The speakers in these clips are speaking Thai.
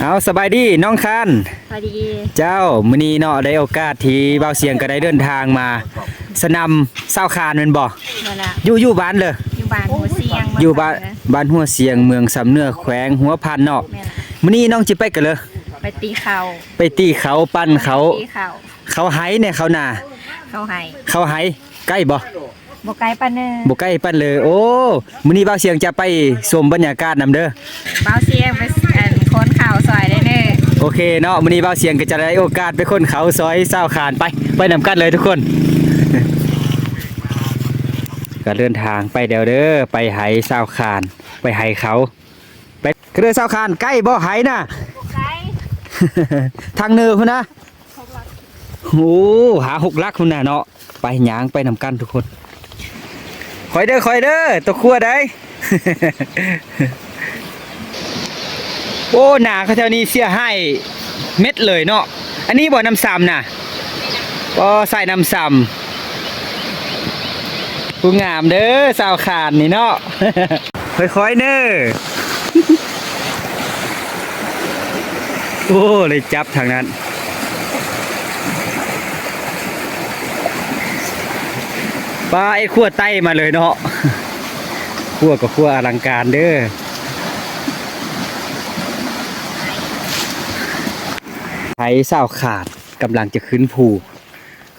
เอาสบายดีน้องคันพอดีเจ้ามื้อนี้เนาะได้โอกาสที่เบาเสียงก็ได้เดินทางมา สนามเศร้าวคานแม่นบ่นั่นละอยู่อยู่บ้านเลย อยู่บ้านหัวเสียงอยู่บ้านนะบ้านหัวเสียงเมืองสำเนือแขวงหัวพันเนาะแม่ล่ะมื้อนี้น้องจิไปกันเลย ไปตีเขาไปตีเขาปั้นเขา ตีเขาเขาไห้เนี่ยเขานาเขาให้เขาไห้ใกล้บ่บกไกลปานเนอบ่ใกล้ปั้นเลย โอ้มื้อนี้เบาเสียงจะไปชมบรรยากาศนํเด้อเบาเสียงไปอันโคนข่าวซอยได้เนอโอเคเนาะมื้อนี้เบาเสียงก็จะได้โอกาสไปคนเขาซอยเศร้าวคานไปไปนำกันเลยทุกคน ก็เดินทางไปเดี๋ยวเด้อไปไหเศร้าวคาน ไปไหเขา ไปก็เด้อเศร้าวคานใกล้บ่ไหน่ะบกไกลทางเนินพุ่นนะโอ้หาหกลักพุ่นน่ะเนาะ ไปหยางไปนำกันทุกคน คอยเด้อคอยเด้อตัวครัวได้ โอ้หนาเขาแถวนี้เสียให้เม็ดเลยเนาะอันนี้บ่อน้ำซ้ำนะก็ใส่น้ำซ้ำผู้งามเด้อสาวขานนี่เนาะค่อยๆเด้อโอ้เลยจับทางนั้นปลาไอ้ขั้วไต้มาเลยเนาะขั้วกับขั้วอลังการเด้อ ไผ่สาวขาดกำลังจะขึ้นภู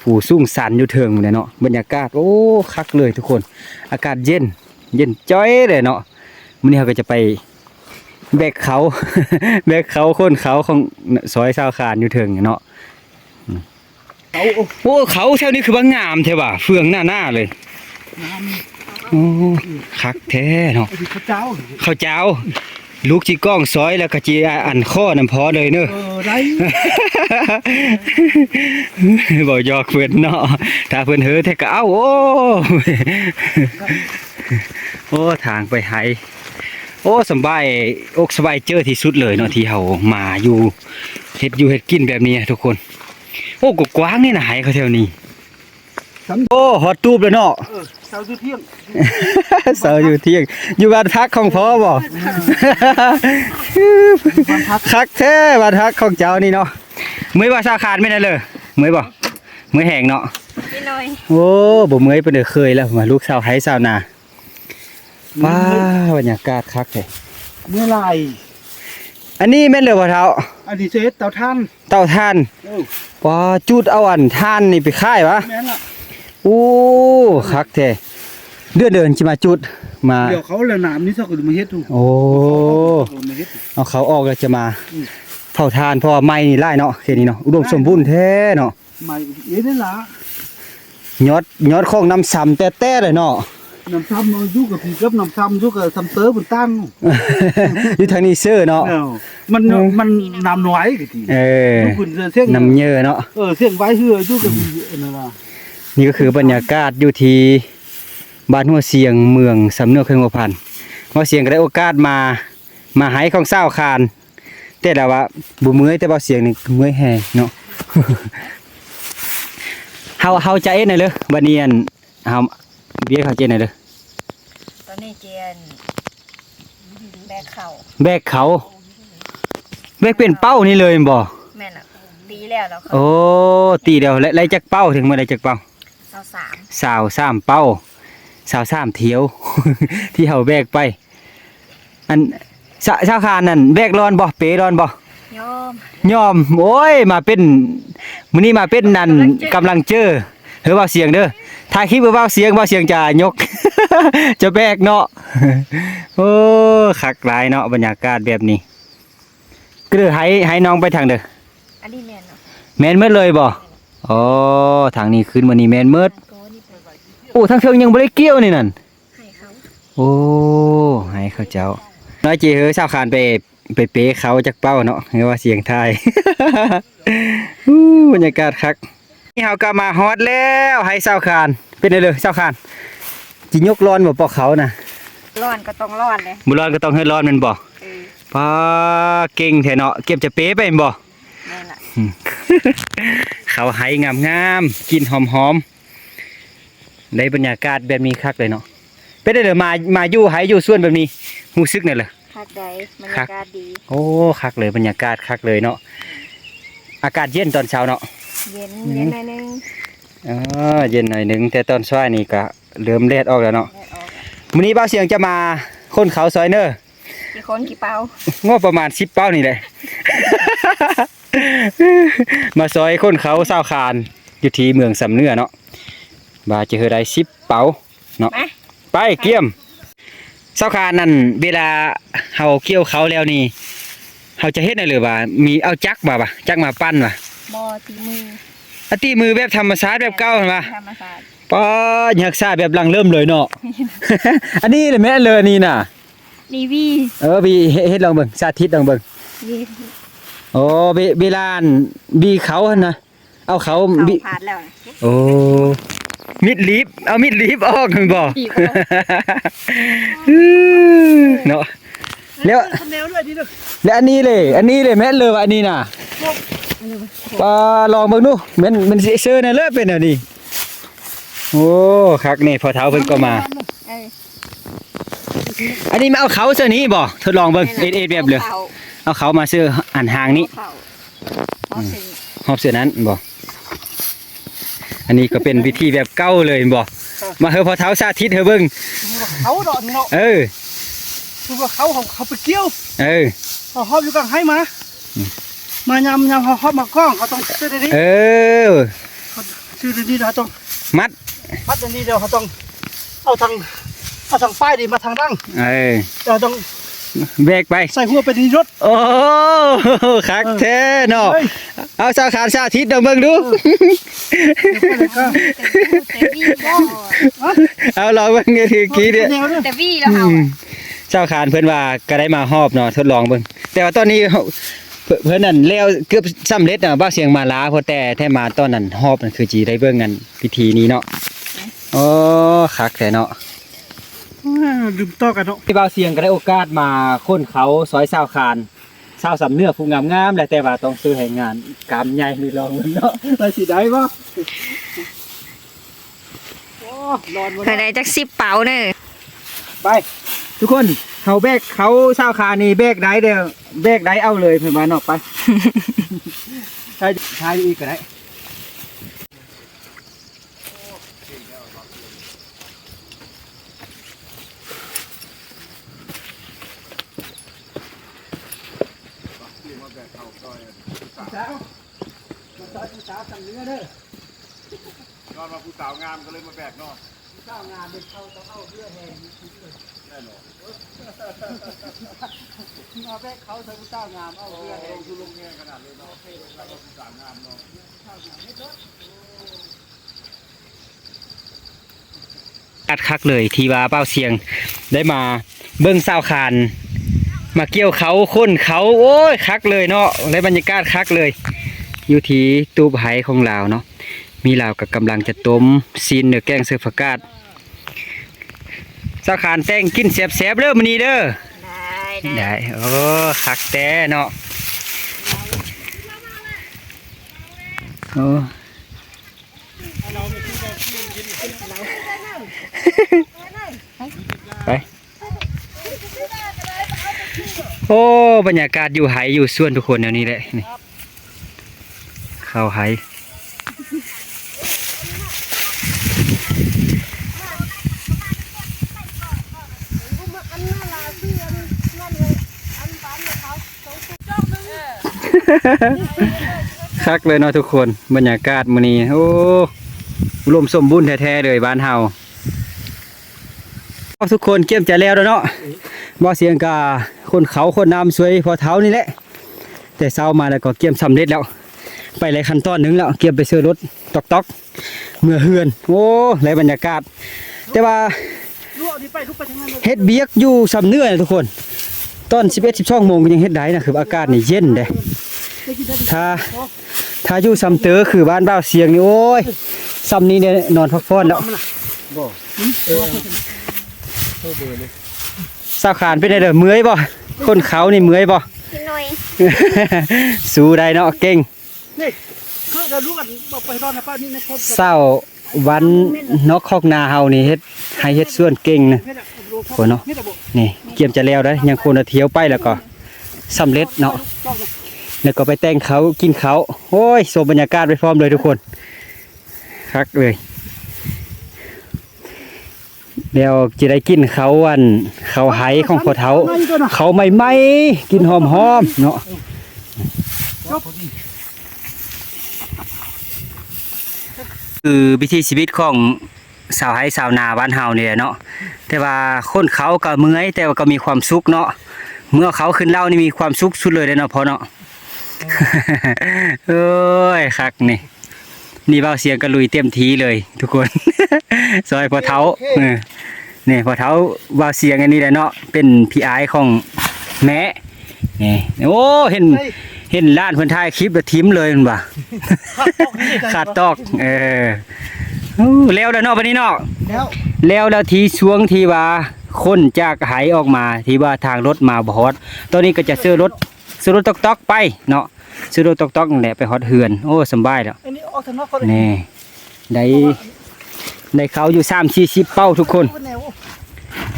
ภูสูงสันอยู่เทิงเลยเนาะบรรยากาศโอ้คักเลยทุกคน อากาศเย็น เย็นจ้อยเลยเนาะมื้อนี้เราก็จะไปแบกเขา แบกเขาคนเขาของซอยสาวขานอยู่เทิงเนาะอืมโอ้เขาแถวนี้คือว่างามแท้ว่ะเฟืองหน้าหน้าเลยโอ้คักแท้เนาะพระเจ้าข้าวเจ้า ลูกจีก้องซอยแล้วก็จีอันข้อน้ำพอเลยเนอะเออได้บอกยอกเพื่อนเนาะถ้าเพื่อนเฮ้อแท้ก็เอ้าโอ้โอ้ทางไปไฮโอ้สำบายอกสบายเจอที่สุดเลยเนาะที่เฮามาอยู่เฮ็ดอยู่เฮ็ดกินแบบนี้ทุกคน โอ้กกว้างนี่นะไห้เขาแถวนี้ โอ้ฮอตตูบเลยเนาะเออเช้าจุดเที่ยงเสาอยู่เที่ยง อยู่บ้านพักของพ่อบ่คักแท้บ้านพักของเจ้านี่เนาะเมื่อยว่าสาขาดไม่ได้เลยเมื่อยบ่เมื่อยแหงเนาะพี่น้อยโอ้บ่เมื่อยเป็นเด้อเคยแล้วมาลูกสาวไห้สาวนาว้าบรรยากาศคักแท้เมื่อไหรอันนี้แม่นเลยบ่เท้าอันนี้เซตเตาท่านเต้าท่านเออว้าจุดเอาอันท่านนี่ไปขายวะแม่นละ โอ้คักแท้เดือนเดินสิมาจุดมา เดี๋ยวเขาเลยหนามนี่สักคนมาเฮ็ดดูโอ้เอามาเฮ็ดเอาเขาออกแล้วจะมาอืมเผาทานเพราะว่าไม้นี่ไล่เนาะแค่นี้เนาะอุดมสมบูรณ์แท้เนาะมาเอ๊ะนี่ล่ะยอดยอดของน้ำซ้ำแต่แต่เลยเนาะน้ำซ้ำมันอยู่กับพี่กับน้ำซ้ำอยู่กับซ้ำเตอร์บนตั้งอยู่ทางนี้เสื้อเนาะเออมันมันน้ำน้อยกะทีเออทุกคนเส้นน้ำเยอะเนาะเออเส้นไว้เหืออยู่กับพี่นั่นล่ะ นี่ก็คือบรรยากาศอยู่ที่บ้านหัวเสียงเมืองสำเนือเครื่องหัวพันหัวเสียงก็ได้โอกาสมามาหายของเศร้าวคานแต่ละว่าบุเมื่อยแต่บ่าเสียงนี่เมื่อยแฮงเนาะเฮาเฮาใจหน่อยเลยบัดนี้อันเฮาเบียร์เขาใจหน่อยเลยตอนนี้เจียนแบกเข่าแบกเขาแบกเป็นเป้านี่เลยบ่แม่นอะตีแล้วแล้วเขาโอ้ตีเดียวไล่จากเป้าถึงเมื่อไรจากเป้าเสาสามสาวสามเป้าสาวสามเที่ยว ที่เฮาแบกไป อันสะชาวคานนั่นแบกร้อนบ่เปร้อนบ่ยอมยอมโอ้ยมาเป็นมื้อนี้มาเป็นนั่นกำลังเจอเฮ้อว่าเสียงเด้อถ่ายคลิปเว่าเสียงว่าเสียงจะยก จะแบกเนาะโอ้คักหลายเนาะบรรยากาศแบบนี้ก็เด้อให้ให้น้องไปทางเด้ออันนี้แม่นเนาะแมนเมิดเลยบ่ อ๋อทางนี้ขึ้นมานี่แมนเมิดโกนี่เป็นโอ้ทางเทิงยังบ่ได้เกี่ยวนี่นั่นให้เขาโอ้ให้เขาเจ้า น้อยจีเฮ้ยสาวขานไปไปเป๊เขาจักเป้าเนาะเรียกว่าเสียงไทายอู้บรรยากาศคักนี่เฮาก็มาฮอดแล้วให้สาวขานเป็นไงเลยสาวขานจิยกร้อนบ่ปอกเขาน่ะร้อนก็ต้องร้อนเลยบ่ร้อนก็ต้องให้ร้อนแมันบ่เออป้าเก่งแท้เนาะเก็บจะเป๊ไปแม่นบ่แม่นล่ะ เขาไห้งามงามๆกลินหอมหอมๆได้บรรยากาศแบบนี้คักเลยเนาะเป็นได้เลยมามาอยู่ไห้อยู่ส่วนแบบนี้รู้สึกเนี่ยเลยคักใดบรรคัยากกาศดีโอ้คักเลยบรรยากาศคักเลยเนาะอากาศเย็นตอนเช้าเนาะเย็นอืมเย็นหน่อยนึงเออเย็นหน่อยหนึงแต่ตอนเช้านี่ก็เริ่มแดดออกแล้วเนาะแดดออกมื้อนี้บ่าวเสียงจะมาคนเขาซอยเนอร์กี่คนกี่เปางบประมาณ10เป้านี่แหละ มาซอยคนเขาเศร้าวคานอยู่ที่เมืองสำเนื้อเนาะบาจะเฮอได้10เป้าเนาะมาไปเกี่ยมเศร้าวคานนั่นเวลาเฮาเกี่ยวเขาแล้วนี่เฮาจะเฮ็ดได้เลยว่ามีเอาจักรมาบ่ะจักรมาปั้นว่ะบอตีมืออาตีมือแบบธรรมชาติแบบเก่าเห็นป่ะธรรมศาสตร์ป้าอยากซาแบบหลังเริ่มเลยเนาะ อันนี้เลยแม่เลยนี่น่ะนีวีเออบีเฮ็ดเฮ็ดลองเบิ่งสาธิตลองเบิ่งวี โอ้เบเวลาอันบีเขาหั่นนะเอาเขาเขาบีผ่านแล้วนะโอ้มิดลีฟเอามิดลีฟออกมันบ่บีบเนาะแล้วคนแนวด้วยดิเด้อแล้วอันนี้เลย อันนี้เลยแม่นเลยว่ะอันนี้น่ะป้าลองเบิ่งดูแม่นมันสิเชื่อแน่เลยเป็นอันนี้โอ้คักนี่พอเท้าเพิ่นก็มาเอออันนี้มาเอาเขาเสื้อนี้บ่ทดลองเบิ่งเอ็ดเอ็ดแบบเลยขา เอาเขามาซื้ออันหางนี้เขาเขาสิหอบเสื้อนั้นบ่อันนี้ก็เป็นวิธีแบบเก่าเลยบ่มาเฮอพอเท้าสาธิตเฮอเบิ่งเขาดอกนี่เนาะเออคือว่าเขาเขาเขาไปเกี่ยว เออเขาฮอบอยู่กลางให้มาอืมมายำยำเขาฮอบมากล้องเขาต้องซื้อในนี้เออซื้อในนี้เขาต้องมัดมัดในนี้เดี๋ยวเขาต้องเอาทางเอาทางป้ายดีมาทางดั้งเออเดี๋ยวต้อง แบกไป ใส่หัวไปในรถ โอ้คักแท้เนาะเฮ้ยเอาสาขาสาธิตเดองเบิ่งดูก็แต่วีแล้วเอาลองเบิ่งเด้อถือกี้เด้อแนวด้วยแต่วีแล้วเขาอืมชาวคานเพิ่นว่าก็ได้มาฮอบเนาะทดลองเบิ่งแต่ว่าตอนนี้เฮาเพิ่นเพิ่นนั่นแล้วเกือบสำเร็จน่ะบ่าเสียงมาลาเพราะแต่แท้มาตอนนั้นฮอบนั่นคือจีได้เบิ่งกันพิธีนี้เนาะโอ้คักแท้เนาะ ดื่มต่อกันเนาะที่บ่าวเสียงก็ได้โอกาสมาค้นเขาซอยชาวคานชาวสำเนื้อผู้งามๆแหละแต่ว่าต้องซื้อให้งานกามใหญ่นี่ลองเนาะได้สิได้ปะโอ้ร้อนหมดเคยได้จักสิบเป๋าเนอะไป ทุกคนเขาแบกเขาชาวคานนี่แบกได้เด้อแบกได้เอาเลยเพิ่นว่าเนาะไปใช่ใช่อีกก็ได้ นอนมาผู้สาวงามก็เลยมาแบกเนาะเอาแบกเขาใส่ผู้เจ้างามเอาเพื่อนลงทุนลงเงี้ยขนาดเลยเนาะแล้วก็ผู้สาวงามเนาะอัดคักเลยที่ว่าเป้าเสียงได้มาเบิ้งสาวคาน มาเกี่ยวเขาค้นเขาโอ้ยคักเลยเนาะและบรรยากาศคักเลย อยู่ที่ตูบไหของลาวเนาะมีลาวกับกำลังจะต้มซีนเนื้อแกงเสือผักกาดสาวคานแตงกินแซ่บๆเด้อมื้อนี้เด้อได้ได้ได้โอ้คักแต่เนาะโอ้ไปโอ้บรรยากาศอยู่ไหอยู่ส่วนทุกคนแนวนี้แหละนี่เข้าไหคักเลยเนาะทุกคนบรรยากาศมื้อนี้โอ้รวมสมบูรณ์แท้ๆเลยบ้านเฮาเอาทุกคนเก็บจะแล้วแล้วเนาะ บ่เสียงกาคนเขาคนน้ำสวยพอเท้านี่แหละ แต่เช้ามาแล้วก็เก็บสำเร็จแล้ว ไปหลายขั้นตอนหนึงแล้วเก็บไปซื้อรถตอกตอกเมื่อเฮือน โอ้หลายบรรยากาศ แต่ว่าเฮ็ดเบียกอยู่สำเนื้อนะทุกคนตอน11 12โมงก็ยังเฮ็ดได้นะคืออากาศนี่เย็นเด้ถ้าถ้าอยู่สำเตอคือบ้านบ้าเสียงนี่โอ้ยสำนี้เนี่ยนอนพักผ่อนแล้ว สาวขานเป็นไงเด้อเมื่อยบ่คนเขานี่เมื่อยบ่พี่หน่อยสู้ได้เนาะเก่งนี่คือเราลูกกันบอกไปรอดนะป้านี่ในคนเศร้าวันนอกคอกนาเฮานี่เฮ็ดให้เฮ็ดส่วนเก่งนะให้น่ะอบรมโอ้เนาะนี่เกียมจะแล้วได้อยังคนเอาเที่ยวไปแล้วก็สำเร็จเนาะแล้วก็ไปแต่งเขากินเขาโอ้ยสมบรรยากาศไปพร้อมเลยทุกคนคักเลย แล้วจะได้กินเขาอันเขาไหของพ่อเท้า เขาใหม่ๆกินหอมๆเนาะคือวิถีชีวิตของสาวไห้สาวนาบ้านเฮาเนี่ยเนาะแต่ว่าคนเขาก็เมื่อยแต่ว่าก็มีความสุขเนาะเมื่อเขาขึ้นเล่านี่มีความสุขสุดเลยเด้อเนาะพอเนาะเอ้ยคักนี่นี่เบาเสียงก็ลุยเต็มทีเลย ทุกคน ซอยพอเท้าเออ นี่พอเท้าเบาเสียงอันนี้แหละเนาะเป็นพี่อายของแม่นี่โอ้เห็นเห็นล้านเพิ่นถ่ายคลิปแล้วทิมเลยมันบ่าขาดตอกเอออู้แล้วแล้วเนาะวันนี้เนาะแล้วแล้วแล้วทีช่วงที่ว่าคนจากไหออกมาที่ว่าทางรถมาบฮอดตอนนี้ก็จะซื้อรถซื้อรถตอกตอกๆไปเนาะซื้อรถตอกตอกๆนั่นแหละไปฮอดเฮือน โอ้สำบายแล้วอันนี้ออกทางนอกก็ได้นี่ ได้ได้เขาอยู่สามสี่สิบเป้าทุกคนแนว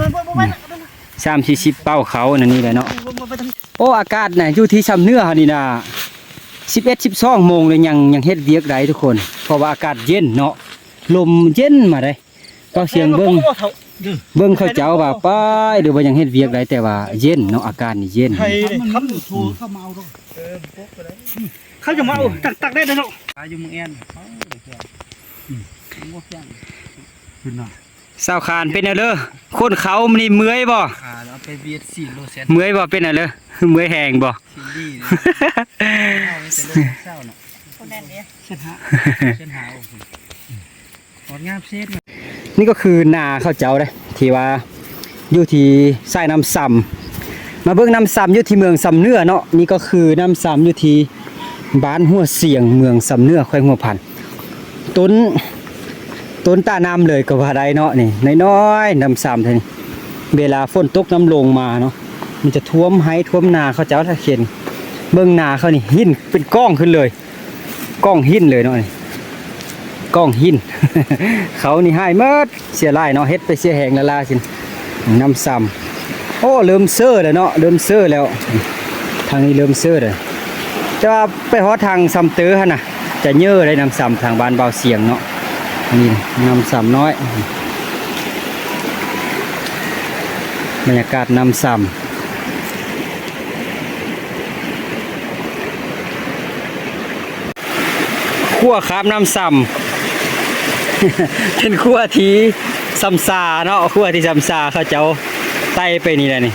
มันบ่บ่ไม่สามสี่สิบเป้าเขานั่นนี่แหละเนาะบ่ไปทางโอ้อากาศน่ะอยู่ที่ซำเนื้อหั่นนี่นะสิบเอ็ดสิบสองโมงเลยยังยังเฮ็ดเวียกได้ทุกคน เพราะว่าอากาศเย็นเนาะลมเย็นมาได้ก็เสียงเบิ้งเบิ่งเขาเจ้าว่าป้ายหรือว่ายังเฮ็ดเวียกได้แต่ว่าเย็นเนาะอาการนี่เย็นไทยคำโทรเข้ามาเอาเออปุ๊บไปได้เขาจะมาเอาตักตักได้เนาะอายุมึงแอน ขึ้นน่ะสาวคานเป็นอะเลอคนเขามันนี่เมื่อยบ่ขาแล้วไปเบียด4โลเซนเมื่อยบ่เป็นอะเลอเมื่อยแหงบ่ซินดี้เอาไปเเศร้าน่ะคนนั้นเนี่ยเส้นหาเส้นหาโอ้โหหอดงามเส้นนี่ก็คือนาเขาเจ้าเด้ที่ว่าอยู่ที่สายน้ำซ้ำมาเบิ่งน้ำซ้ำอยู่ที่เมืองซ้ำเนื้อเนาะนี่ก็คือน้ำซ้ำอยู่ที่บ้านหัวเสียงเมืองซ้ำเนื้อแขวงหัวพันต้น ต้นตาน้ำเลยก็ว่าได้เนาะนี่น้อยๆน้ำซ้ำเท่านี้เวลาฝนตกน้ำลงมาเนาะมันจะท่วมไห้ท่วมนาเขาเจ้าถ้าเข็นเบิ่งนาเขานี่หินเป็นก้องขึ้นเลยก้องหินเลยเนาะนี่กล้องหิน เขานี่ให้เมิดเสียลายเนาะเฮ็ดไปเสียแหงละลาสินน้ำซ้ำโอ้เริ่มเซอร์แล้วเนาะเริ่มเซอร์แล้ว ทางนี้เริ่มเซอร์เลยแต่ว่าไปฮอทางซ้ำเตอหั่นน่ะจะเยอะได้น้ำซ้ำทางบ้านเบาเสียงเนาะ นี่น้ำซ้ำน้อย บรรยากาศน้ำซ้ำขั้วครับน้ำซ้ำเป็นขั้วที่ซัมซาเนาะขั้วที่ซัมซาเขาเจ้าไต่ไปนี่แหละนี่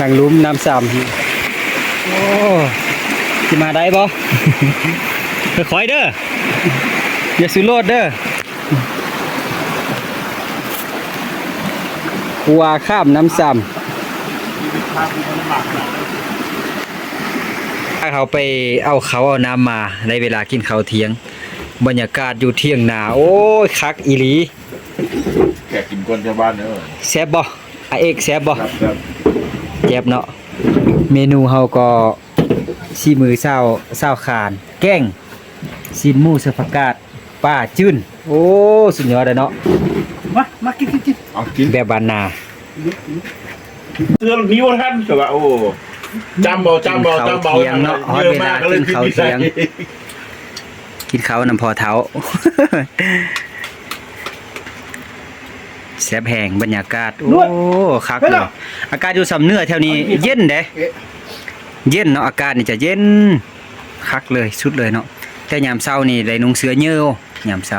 ทางลุ้มน้ำซ้ำโอ้ที่มาได้บ่ค่อยๆเด้อ อย่าสุโลดเด้อขั้วข้ามน้ำซ้ำถ้าเขาไปเอาเขาเอาน้ำมาในเวลากินข้าวเที่ยง บรรยากาศอยู่เที่ยงนา โอ้ยคักอีหลีแกกินคนชาวบ้านเนอะแซ่บบ่อาเอกแซ่บบ่ครับครับแซ่บเนาะเมนูเฮาก็ชีมือเศร้าเศร้าขาน แกงซีนหมูเสผักกาด ป้าจื้นโอ้สุดยอดเลยเนาะมามากินกินกินเอากินแบบบานนาเตือนนิ้วท่านแต่ว่าโอ้จำเบาจำเบาจำเบาเที่ยงเนาะฮอดเยอะเวมาลากก็เลยกินพิข้าวพิเที่ยงกินข้าวนำพอเท้าแซ่บแห้งบรรยากาศ โอ้คักเลยอากาศอยู่สำเนื้อแถวนี้ เย็นเด้เย็นเนาะอากาศนี่จะเย็นคักเลยสุดเลยเนาะแต่ยามเช้านี่ได้นุ่งเสื้อเยอะยามเช้า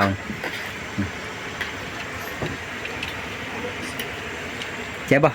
เจ็บบ่